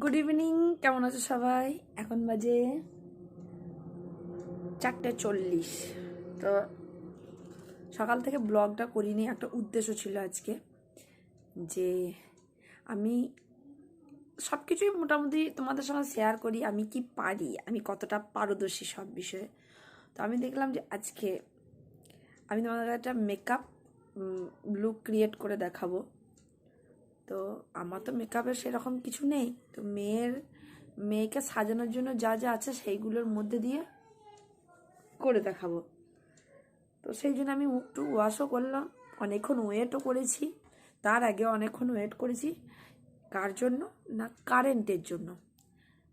Good evening কেমন আছো সবাই? এখন বাজে চারটে চল্লিশ। তো সকাল থেকে ব্লগটা করিনি, একটা উদ্দেশ্য ছিল আজকে যে আমি সব কিছুই মোটামুটি তোমাদের সঙ্গে শেয়ার করি, আমি কি পারি, আমি কতটা পারদর্শী সব বিষয়ে। তো আমি দেখলাম যে আজকে আমি তোমাদের একটা মেকআপ লুক ক্রিয়েট করে দেখাবো। তো আমার তো মেকআপের সেরকম কিছু নেই। তো মেয়ের, মেয়েকে সাজানোর জন্য যা যা আছে সেইগুলোর মধ্যে দিয়ে করে দেখাবো। তো সেই জন্য আমি একটু ওয়াশও করলাম, অনেকক্ষণ ওয়েটও করেছি। তার আগে অনেকক্ষণ ওয়েট করেছি। কার জন্য? না কারেন্টের জন্য।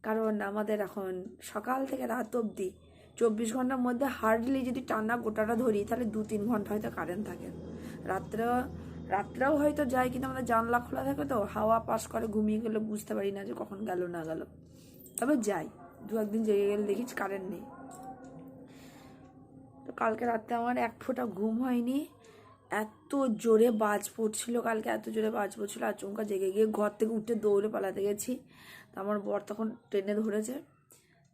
কারণ আমাদের এখন সকাল থেকে রাত অবধি চব্বিশ ঘণ্টার মধ্যে হার্ডলি যদি টানা গোটাটা ধরি, তাহলে দু তিন ঘণ্টা হয়তো কারেন্ট থাকে। রাত্রে রাত্রেও হয়তো যায়, কিন্তু আমাদের জানলা খোলা থাকে তো, হাওয়া পাস করে, ঘুমিয়ে গেলে বুঝতে পারি না যে কখন গেল, না গেল। তবে যাই, দু একদিন জেগে গেলে দেখিস কারেন্ট নেই। তো কালকে রাতে আমার এক ফোঁটা ঘুম হয়নি। এত জোরে বাজ পড়ছিল কালকে, এত জোরে বাজ পড়ছিল, আচমকা জেগে গিয়ে ঘর থেকে উঠে দৌড়ে পালাতে গেছি। তো আমার বর তখন ট্রেনে ধরেছে।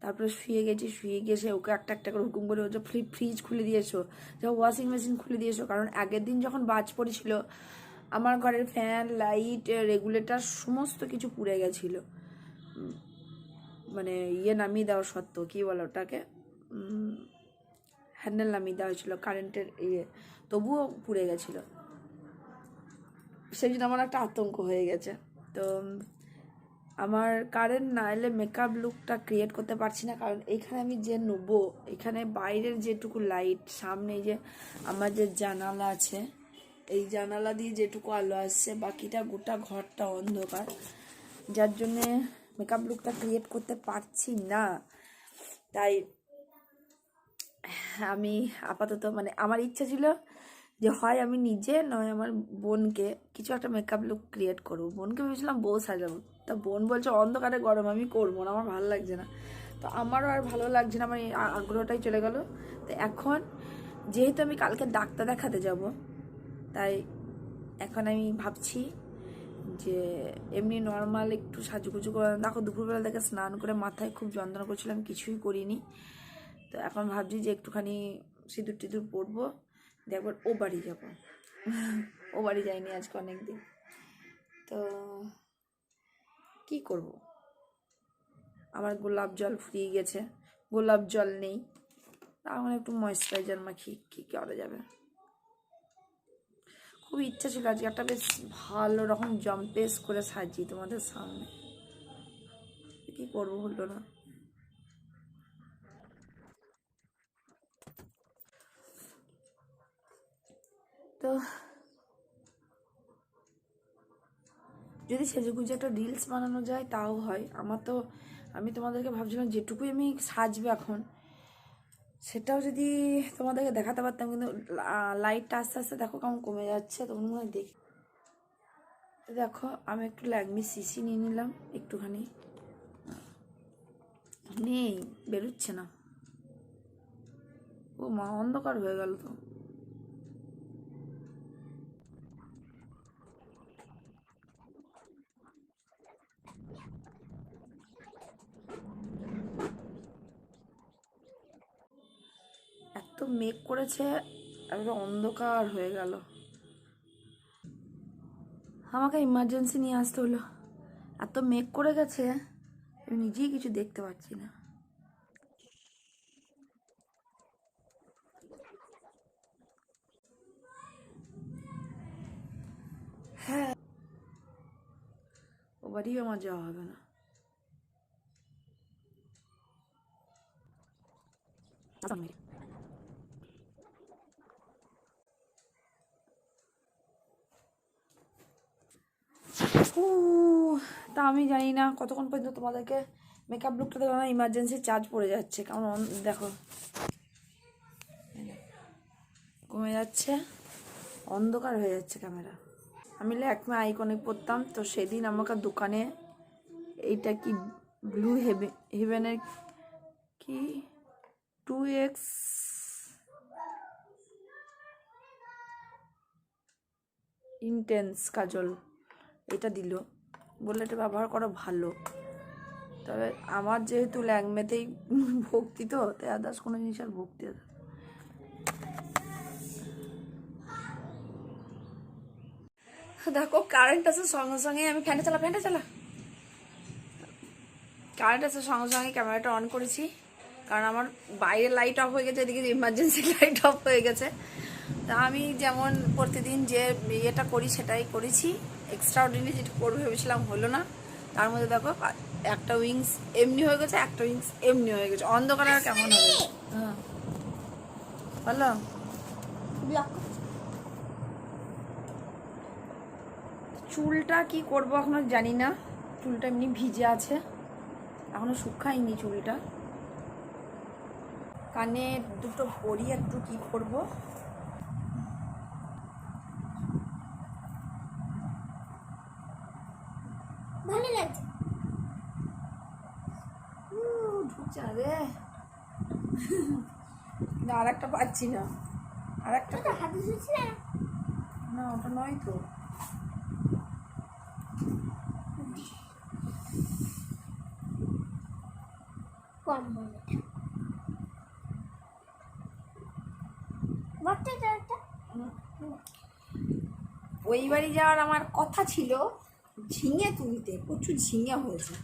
তারপরে শুয়ে গেছি, শুয়ে গিয়ে সে ওকে একটা একটা করে হুকুম করে বলছে ফ্রি ফ্রিজ খুলে দিয়েছ যা ওয়াশিং মেশিন খুলে দিয়েছ কারণ আগের দিন যখন বাজ পড়েছিল, আমার ঘরের ফ্যান লাইট রেগুলেটর সমস্ত কিছু পুড়ে গেছিল। মানে ইয়ে নামিয়ে দেওয়া সত্ত্বেও, কী বলো ওটাকে? হ্যান্ডেল নামিয়ে দেওয়া হয়েছিল কারেন্টের ইয়ে। তবুও পুড়ে গেছিল। সেই জন্য আমার একটা আতঙ্ক হয়ে গেছে। তো আমার কারেন্ট না এলে মেকআপ লুকটা ক্রিয়েট করতে পারছি না। কারণ এখানে আমি যে নেব, এখানে বাইরের যেটুকু লাইট সামনে যে আমার যে জানালা আছে, এই জানালা দিয়ে যেটুকু আলো আসছে, বাকিটা গোটা ঘরটা অন্ধকার। যার জন্যে মেকআপ লুকটা ক্রিয়েট করতে পারছি না। তাই আমি আপাতত মানে আমার ইচ্ছা ছিল যে হয় আমি নিজে, নয় আমার বোনকে কিছু একটা মেকআপ লুক ক্রিয়েট করব। বোনকে ভেবেছিলাম বউ সাজাবো। তা বোন বলছে, অন্ধকারে গরম, আমি করব না, আমার ভালো লাগছে না। তো আমারও আর ভালো লাগছে না আমার এই আগ্রহটাই চলে গেল। তো এখন যেহেতু আমি কালকে ডাক্তার দেখাতে যাব, তাই এখন আমি ভাবছি যে এমনি নর্মাল একটু সাজুগুজু করে, দেখো দুপুরবেলা থেকে স্নান করে মাথায় খুব যন্ত্রণা করছিলাম, কিছুই করিনি। তো এখন ভাবছি যে একটুখানি সিঁদুর টিঁদুর পরবো, দিয়ে একবার ও বাড়ি যাব। ও বাড়ি যাইনি আজকে অনেক দিন তো কি করব? আমার গোলাপ জল ফুরিয়ে গেছে। গোলাপ জল নেই। এখন একটু ময়েশ্চারাইজার মাখি কি করা যাবে? খুব ইচ্ছা ছিল আজকে একটা বেশ ভালো রকম জম্পেস করে সাজি তোমাদের সামনে। কি করব হলো না? তো যদি সেজেগুজে একটা রিলস বানানো যায়, তাও হয়। আমার তো, আমি তোমাদেরকে ভাবছিলাম যেটুকুই আমি সাজবো এখন, সেটাও যদি তোমাদেরকে দেখাতে পারতাম, কিন্তু লাইটটা আস্তে আস্তে দেখো কেমন কমে যাচ্ছে, তখন মনে হয় দেখি। দেখো, আমি একটু ল্যাগমি সিসি নিয়ে নিলাম একটুখানি। নেই, বেরোচ্ছে না। ও মা, অন্ধকার হয়ে গেল তো এত মেঘ করেছে একদম অন্ধকার হয়ে গেল। আমাকে ইমার্জেন্সি নিয়ে আসতে হলো। এত মেঘ করে গেছে, আমি নিজেই কিছু দেখতে পাচ্ছি না। হ্যাঁ ও আমার যাওয়া হবে না। তা আমি জানি না, কতক্ষণ পর্যন্ত তোমাদেরকে মেকআপ লুকটা দেবো আমার ইমার্জেন্সি চার্জ পড়ে যাচ্ছে। কারণ দেখো। কমে যাচ্ছে। অন্ধকার হয়ে যাচ্ছে ক্যামেরা আমি ল্যাকমে আইকনিক পরতাম তো সেদিন আমাকে দোকানে এইটা কি ব্লু হেভে হেভেনের কি? Two X intense kajal. এটা দিল। বললে, এটা ব্যবহার করা ভালো। তবে আমার যেহেতু ল্যাংমেতেই ভক্তি তো, তাই আদার্স কোনো জিনিস আর ভক্তি দেখো কারেন্ট আছে, সঙ্গে সঙ্গে আমি ফ্যানটা চালা ফ্যানটা চালা। কারেন্ট আছে, সঙ্গে সঙ্গে ক্যামেরাটা অন করেছি। কারণ আমার বাইরের লাইট অফ হয়ে গেছে, এদিকে ইমার্জেন্সি লাইট অফ হয়ে গেছে। তা আমি যেমন প্রতিদিন যে ইয়েটা করি, সেটাই করেছি। এক্সট্রা অর্ডিনারি যেটা করব ভেবেছিলাম হলো না। তার মধ্যে দেখো একটা উইংস এমনি হয়ে গেছে একটা উইংস এমনি হয়ে গেছে। অন্ধকার আর কেমন হবে? হ্যাঁ। বলো। চুলটা কি করব এখনও জানি না। চুলটা এমনি ভিজে আছে। এখনও শুকায়নি চুলটা। কানে দুটো পরি একটু কি করব ভালো লাগছে উহ, ঢুকছে না রে না আর একটা পাচ্ছি না। আর একটা না? ওটা নয় তো। ওই বাড়ি যাওয়ার আমার কথা ছিল ঝিঙে তুলতে প্রচুর ঝিঙে হয়েছে।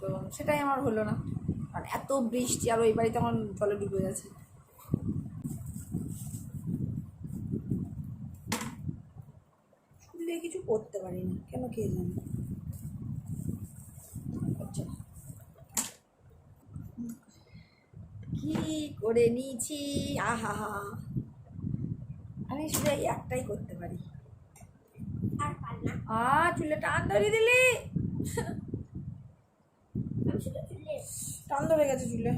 তো সেটাই আমার হলো না। আর এত বৃষ্টি আর ওই বাড়িতে আমার জলে ডুবে গেছে। করতে পারি না কেন কে জানে? কি করে নিয়েছি? আহা আমি শুধু এই একটাই করতে পারি। আর আ চুলে টান ধরিয়ে দিলি। টান ধরে গেছে চুলে।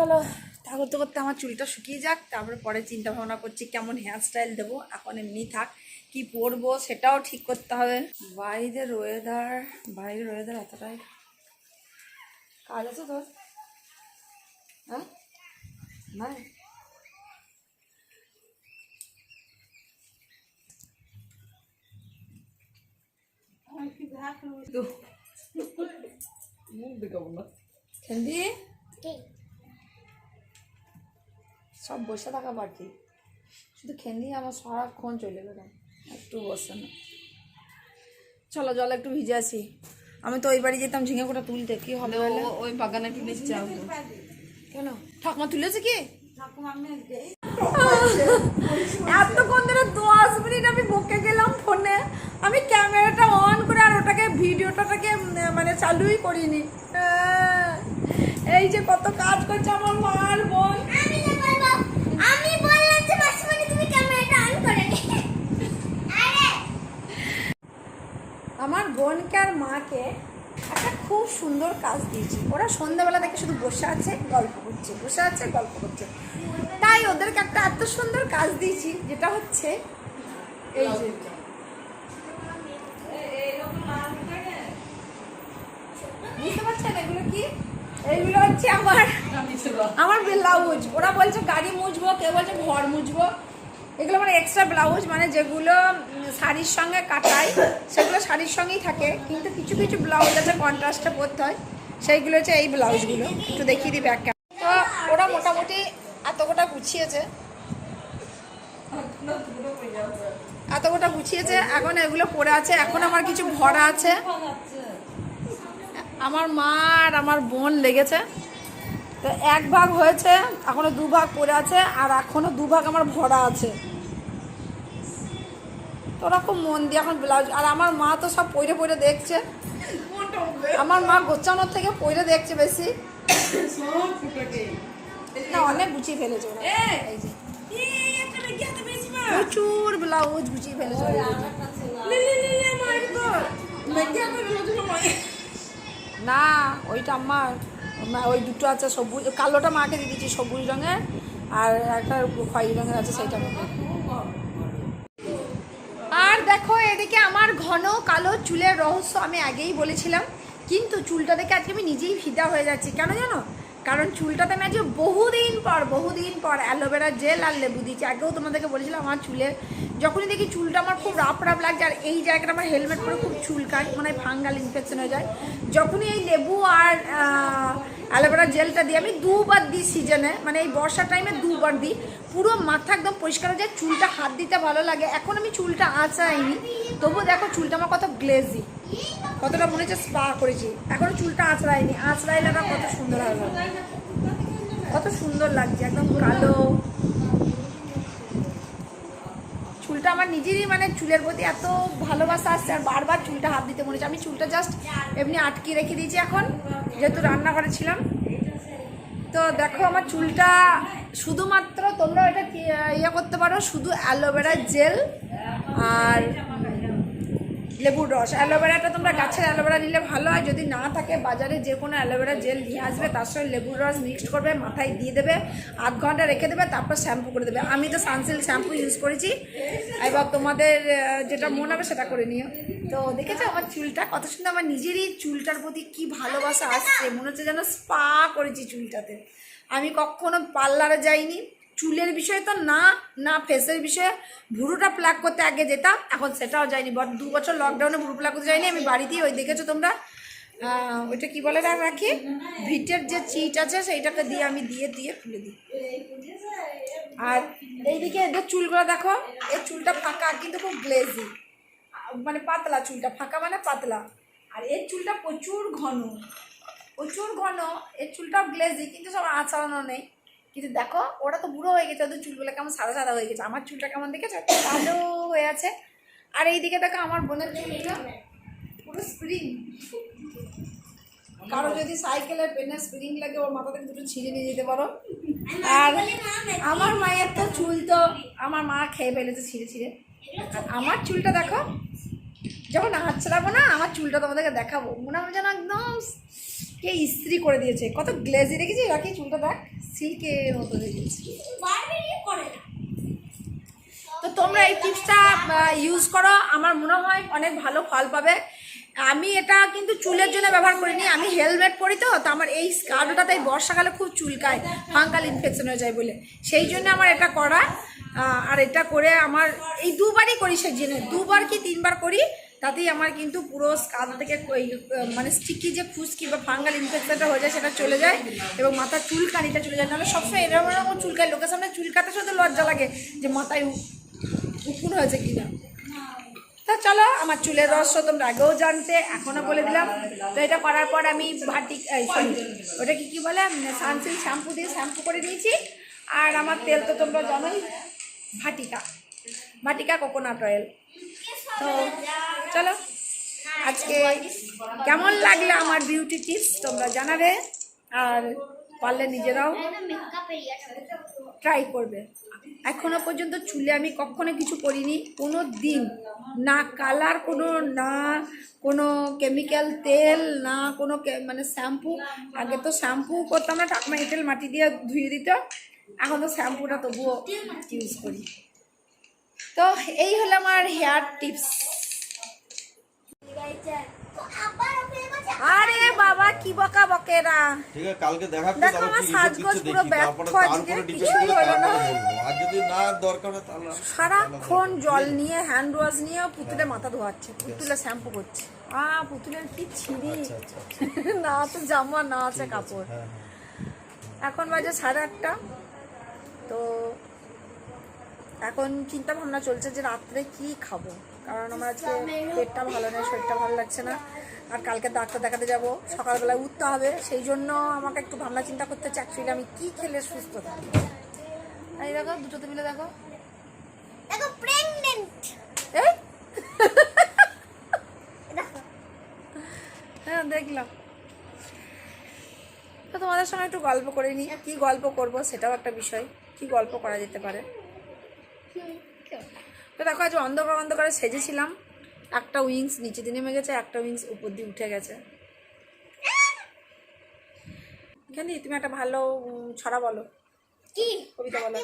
চলো তা করতে করতে আমার চুলটা শুকিয়ে যাক তারপরে পরে চিন্তা ভাবনা করছি কেমন হেয়ার স্টাইল দেবো এখন এমনি থাক কি পরবো সেটাও ঠিক করতে হবে। বাইরের ওয়েদার বাইরের ওয়েদার এতটাই কাজ আছে তোর? হ্যাঁ? নাই? খেন্দি কে? সব বসে থাকা বাকি। শুধু খেন্দি আমার সারাক্ষণ চলে গেল। একটু বসে না। চলো জল একটু ভিজে আসি। আমি তো ওই বাড়ি যেতাম ঝিঙে কোটা তুলতে কি হবে বলে? ওই বাগানে একটু নিচে যাও কেন? ঠাকুমা তুলেছে কি? এতক্ষণ ধরে দশ মিনিট আমি বকে গেলাম ফোনে। আমি ক্যামেরাটা অন করে আর ওটাকে ভিডিওটাকে মানে চালুই করিনি। এই যে কত কাজ করছে আমার মার বোন। আমি বললাম যে তুমি ক্যামেরাটা অন করে আরে। আমার বোনকে আর মাকে একটা খুব সুন্দর কাজ দিয়েছি। ওরা সন্ধ্যাবেলা থেকে শুধু বসে আছে গল্প করছে বসে আছে গল্প করছে। তাই ওদেরকে একটা এত সুন্দর কাজ দিয়েছি যেটা হচ্ছে এই যে। বুঝতে পারছেন এগুলো কি? এইগুলো হচ্ছে আমার আমার ব্লাউজ। ওরা বলছে গাড়ি মুছবো কেউ বলছে ঘর মুছবো। এগুলো মানে এক্সট্রা ব্লাউজ মানে যেগুলো শাড়ির সঙ্গে কাটাই, সেগুলো শাড়ির সঙ্গেই থাকে, কিন্তু কিছু কিছু ব্লাউজ আছে কন্ট্রাস্টে পরতে হয়। সেইগুলো হচ্ছে এই ব্লাউজগুলো। একটু দেখিয়ে দিই ব্যাগটা তো ওরা মোটামুটি এত গোটা গুছিয়েছে। এত গোটা গুছিয়েছে, এখন এগুলো পড়ে আছে, এখন আমার কিছু ভরা আছে। আমার মা আর আমার বোন লেগেছে। তো এক ভাগ হয়েছে এখনও দু ভাগ পড়ে আছে আর এখনও দু ভাগ আমার ভরা আছে। তো ওরা খুব মন দিয়ে এখন ব্লাউজ আর আমার মা তো সব পইরে পইরে দেখছে। আমার মা গোচানোর থেকে পইরে দেখছে বেশি। না অনেক গুছিয়ে ফেলেছে ওরা। এই যে। প্রচুর ব্লাউজ গুছিয়ে ফেলেছে। না, ওইটা আমার। ওই দুটো আছে সবুজ, কালোটা মাকে দিয়ে দিচ্ছি সবুজ রঙের, আর একটা খয়েরি রঙের আছে, সেইটা আর দেখো, এদিকে আমার ঘন কালো চুলের রহস্য আমি আগেই বলেছিলাম, কিন্তু চুলটা দেখে আজকে আমি নিজেই ফিদা হয়ে যাচ্ছি। কেন জানো? কারণ চুলটাতে আমি আজকে বহুদিন পর বহুদিন পর অ্যালোভেরা জেল আর লেবু দিয়েছি। আগেও তোমাদেরকে বলেছিলাম, আমার চুলে যখনই দেখি চুলটা আমার খুব রাপ রাপ লাগছে, আর এই জায়গাটা আমার হেলমেট পরে খুব চুলকায় মানে হয় ফাঙ্গাল ইনফেকশন হয়ে যায়। যখনই এই লেবু আর অ্যালোভেরা জেলটা দিই, আমি দুবার দিই সিজনে মানে এই বর্ষার টাইমে দুবার দিই। পুরো মাথা একদম পরিষ্কার হয়ে যায়, চুলটা হাত দিতে ভালো লাগে। এখন আমি চুলটা আঁচাইনি, তবুও দেখো চুলটা আমার কত গ্লেজি কতটা মনে হচ্ছে স্পা করেছি। এখনও চুলটা আঁচড়াইনি আঁচড়াইলে কত সুন্দর হবে কত সুন্দর লাগছে, একদম কালো। চুলটা আমার নিজেরই মানে চুলের প্রতি এত ভালোবাসা আসছে, আর বারবার চুলটা হাত দিতে মনে হচ্ছে। আমি চুলটা জাস্ট এমনি আটকে রেখে দিয়েছি এখন, যেহেতু রান্নাঘরে ছিলাম। তো দেখো আমার চুলটা শুধুমাত্র তোমরা এটা ইয়ে করতে পারো, শুধু অ্যালোভেরা জেল আর লেবুর রস। অ্যালোভেরাটা তোমরা গাছের অ্যালোভেরা নিলে ভালো হয়। যদি না থাকে, বাজারে যে কোনো অ্যালোভেরা জেল নিয়ে আসবে, তার সঙ্গে লেবুর রস মিক্সড করবে, মাথায় দিয়ে দেবে, আধ ঘণ্টা রেখে দেবে, তারপর শ্যাম্পু করে দেবে। আমি তো সানসিল্ক শ্যাম্পু ইউজ করেছি। এবার তোমাদের যেটা মনে হবে সেটা করে নিও। তো দেখেছ আমার চুলটা? কত সুন্দর আমার নিজেরই চুলটার প্রতি কি ভালোবাসা আসছে। মনে হচ্ছে যেন স্পা করেছি চুলটাতে। আমি কখনো পার্লারে যাইনি। চুলের বিষয়ে তো না না ফেসের বিষয়ে। ভুরুটা প্লাক করতে আগে যেতাম, এখন সেটাও যায়নি। বট দু বছর লকডাউনে ভুরু প্লাক করতে যাইনি আমি বাড়িতেই ওই দেখেছ তোমরা? ওইটা কি বলে রাখি? ভিটের যে চিট আছে, সেইটাকে দিয়ে আমি দিয়ে দিয়ে তুলে দিই। আর এইদিকে এদের চুলগুলো দেখো, এই চুলটা ফাঁকা, কিন্তু খুব গ্লেজি মানে পাতলা চুলটা, ফাঁকা মানে পাতলা। আর এর চুলটা প্রচুর ঘন প্রচুর ঘন, এর চুলটাও গ্লেজি কিন্তু সব আঁচড়ানো নেই। কিন্তু দেখো, ওরা তো বুড়ো হয়ে গেছে, ওদের চুলগুলো কেমন সাদা সাদা হয়ে গেছে। আমার চুলটা কেমন দেখেছ? কালো হয়ে আছে। আর এইদিকে দেখো, আমার বোনের চুলটা পুরো স্প্রিং কারও যদি সাইকেলের পেনে স্প্রিং লাগে, ওর মাথা থেকে দুটো ছিঁড়ে নিয়ে যেতে পারো। আর আমার মায়ের তো চুল তো আমার মা খেয়ে ফেলেছে ছিঁড়ে ছিঁড়ে। আমার চুলটা দেখো, যখন হাত চালাবো না, আমার চুলটা তোমাদেরকে দেখাবো। মনে হয় যেন একদম কে ইস্ত্রি করে দিয়েছে। কত গ্লেজি রেখেছি রাখি, চুলটা দেখ। সিল্কের মতো করে না তো তোমরা এই টিপসটা ইউজ করো। আমার মনে হয় অনেক ভালো ফল পাবে। আমি এটা কিন্তু চুলের জন্য ব্যবহার করিনি। আমি হেলমেট পরি তো তো আমার এই স্কার্ফটাতে এই বর্ষাকালে খুব চুলকায়, ফাঙ্গাল ইনফেকশন হয়ে যায় বলে। সেই জন্য আমার এটা করা। আর এটা করে আমার, এই দুবারই করি সেই জন্য। দুবার কি তিনবার করি তাতেই আমার কিন্তু পুরো স্কার্ফ থেকে মানে স্টিকি যে খুশকি বা ফাঙ্গাল ইনফেকশনটা হয়ে যায়, সেটা চলে যায় এবং মাথার চুলকানিটা চলে যায়। নাহলে সবসময় এরকম এরকম চুলকায়, লোকের সামনে চুলকাতে শুধু লজ্জা লাগে যে মাথায় উ- উকুন হয়েছে কিনা। তা চলো, আমার চুলের রহস্য তোমরা আগেও জানতে, এখনও বলে দিলাম। তো এটা করার পর আমি ভাটি ওটা কি কি বলে? সানসিল্ক শ্যাম্পু দিয়ে শ্যাম্পু করে নিয়েছি। আর আমার তেল তো তোমরা জানোই, ভাটিকা। Vatika coconut oil. তো চলো, আজকে কেমন লাগল আমার বিউটি টিপস তোমরা জানাবে আর পারলে নিজেরাও ট্রাই করবে। এখনও পর্যন্ত চুলে আমি কখনো কিছু করিনি কোনো দিন। না কালার কোনো না কোনো কেমিক্যাল তেল, না কোনো মানে শ্যাম্পু আগে তো শ্যাম্পু করতাম না ঠাকুমা এঁটেল মাটি দিয়ে ধুয়ে দিত। এখন তো শ্যাম্পুটা তবুও ইউজ করি। তো এই হলো আমার হেয়ার টিপস আরে বাবা কি বকা বকেরা ঠিক আছে কালকে দেখাচ্ছি দেখো, আমার সাজগোজ পুরো ব্যর্থ আজকে, কিছুই হলো না। আর যদি না দরকার হয় তাহলে সারাক্ষণ জল নিয়ে হ্যান্ড ওয়াশ নিয়ে পুতুলের মাথা ধোয়াচ্ছে পুতুলে শ্যাম্পু করছে। আ পুতুলের কি ছিঁড়ি আচ্ছা, আচ্ছা, না আছে জামা না আছে কাপড়। হ্যাঁ, এখন বাজে সাড়ে আটটা। তো এখন চিন্তা ভাবনা চলছে যে রাত্রে কি খাব? কারণ আমার আজকে পেটটা ভালো নেই শরীরটা ভালো লাগছে না। আর কালকে ডাক্তার দেখাতে যাব সকালবেলায় উঠতে হবে। সেই জন্য আমাকে একটু ভাবনা চিন্তা করতে হচ্ছে অ্যাকচুয়ালি আমি কি খেলে সুস্থ থাকি। আর এই দেখো দুটোতে মিলে দেখো। দেখো প্রেগনেন্ট হ্যাঁ দেখলাম। তো তোমাদের সঙ্গে একটু গল্প করে নিই। কি গল্প করব সেটাও একটা বিষয়। কি গল্প করা যেতে পারে? তো দেখো আজ অন্ধকার অন্ধকারে সেজেছিলাম। একটা উইংস নিচে দিয়ে নেমে গেছে একটা উইংস উপর দিয়ে উঠে গেছে। কেন তুমি একটা ভালো ছড়া বলো। কি? কবিতা বলো।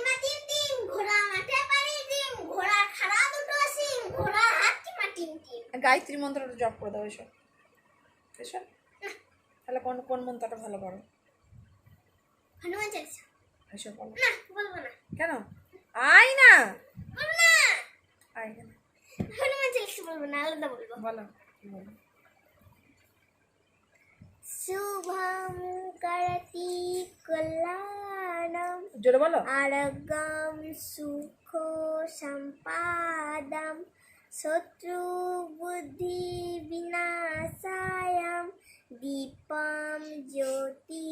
গায়ত্রী মন্ত্রটা জপ করে দাও এসো। এসো। তাহলে কোন কোন মন্ত্রটা ভালো করো হনুমান চালিসা। এসো বলো। না বলব না। কেন? আয় না। হনুমান চালিসা বলব না আলাদা বলব। বলো। কি বলো শুভম করতি কল্যাণম জোরে বলো। আরগম সুখ সম্পাদম শত্রু বুদ্ধি বিনাশায়াম দীপম জ্যোতি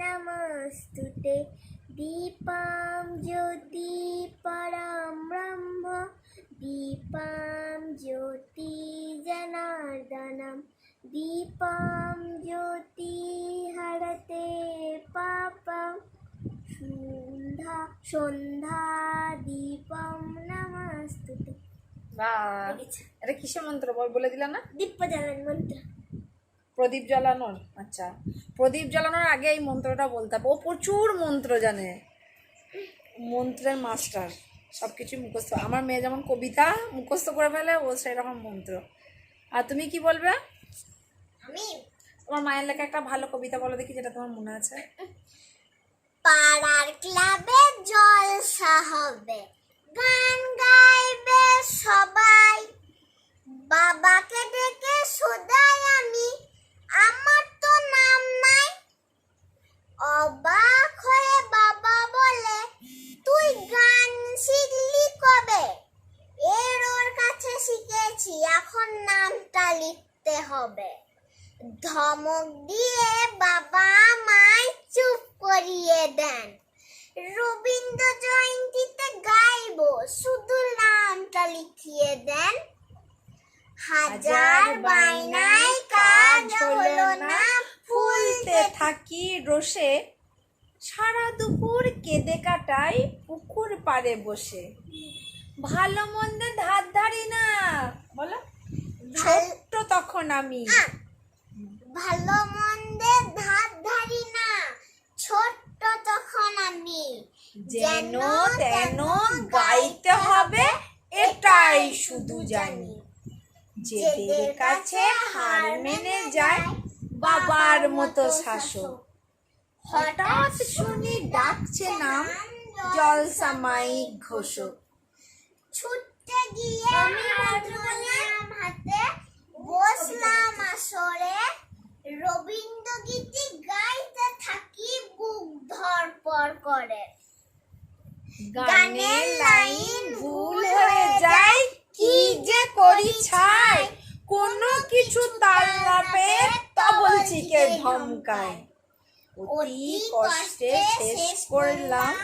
নমস্তুতে দীপম জ্যোতি পরম ব্রহ্ম দীপম জ্যোতি জনার্দনম দীপম জ্যোতি হরতে পাপম সন্ধ্যা সন্ধ্যা দীপম নমস্তুতে এটা কিসের মন্ত্র? বল বলে দিলা না। দীপ জ্বালান মন্ত্র। প্রদীপ জ্বালানোর? আচ্ছা। প্রদীপ জ্বালানোর আগে এই মন্ত্রটা বলতে হবে। ও প্রচুর মন্ত্র জানে। মন্ত্রের মাস্টার। সব কিছু মুখস্থ। আমার মেয়ে যেমন কবিতা মুখস্থ করে ফেলে ও সেরকম মন্ত্র। আর তুমি কি বলবে? আমি? তোমার মায়ের লেখা একটা ভালো কবিতা বলো দেখি যেটা তোমার মনে আছে। পাড়ার ক্লাবে জলসা হবে গান গাইবে সবাই। বাবাকে ডেকে শোধাই আমি আমার তো নাম নাই। অবাক হয়ে বাবা বলে তুই গান শিখলি কবে এর ওর কাছে শিখেছি এখন নামটা লিখতে হবে ধমক দিয়ে বাবা আমায় চুপ করিয়ে দেন রবীন্দ্র জয়ন্তীতে গাইবো শুধু নামটা লিখিয়ে দেন হাজার বায়নায় কাজ হলো না ফুলতে থাকি রোষে সারা দুপুর কেঁদে কাটাই পাড়ে বসে। ভালো মন্দে ধার ধারি না। বলো। ছোট্ট তখন আমি। ভালো মন্দের ধার ধারি না। ছোট্ট তখন আমি। যেন তেন গাইতে হবে এটাই শুধু জানি। যেদের কাছে হার মেনে যায় বাবার মতো শাসক। হঠাৎ শুনি ডাকছে নাম জলসা ঘোষক। ছুটতে গিয়ে হারমোনিয়াম হাতে বসলাম আসরে। রবীন্দ্র গীতি গাইতে থাকি বুক ধরপর করে। গানের লাইন ভুল হয়ে যায় কি যে করি ছাই কোনো কিছু তাল না পেয়ে তবল চিকে ধমকায়। অতি কষ্টে শেষ করলাম।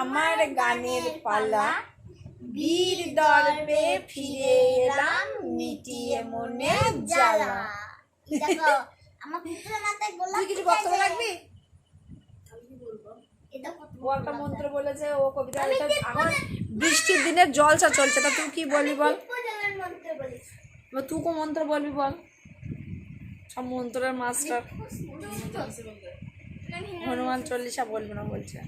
আমার গানের পালা। বীর দর্পে ফিরে এলাম মিটিয়ে মনে জ্বালা। আমার পুত্র মাথায় গোলাপ তুই কিছু বক্তব্য রাখবি ও একটা মন্ত্র বলেছে ও কবিতা বলেছে এখন বৃষ্টির দিনে জলসা চলছে তা তুই কি বলবি বল? তুই কো মন্ত্র বলবি বল? সব মন্ত্রের মাস্টার। হনুমান চল্লিশা বলব না বলছে।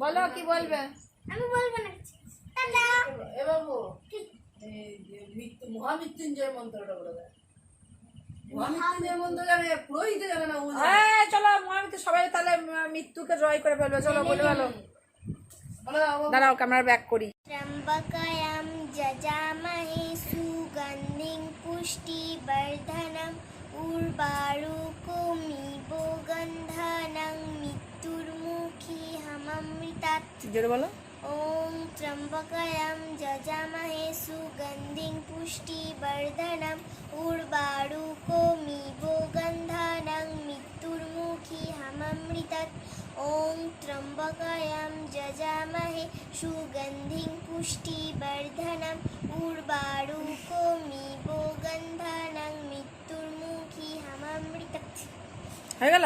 বলো কি বলবে? আমি বলব না সবাই তাহলে মৃত্যুকে জয় করে ফেলবে। চলো দাঁড়াও ক্যামেরা ব্যাক করি। পুষ্টি বর্ধা উর্বারুকো মিব গন্ধানাং মৃত্যুর ওম ত্রম্বকয়ম যজামহে সুগন্ধিং পুষ্টি বর্ধনম উর্বারুকো মিব গন্ধানাং মৃত্যুর ওম ত্রম্বকয়ম যজামহে সুগন্ধিং পুষ্টি বর্ধনম উর্বারুকো মিব গন্ধানাং কি হামামড়ি হয়ে গেল?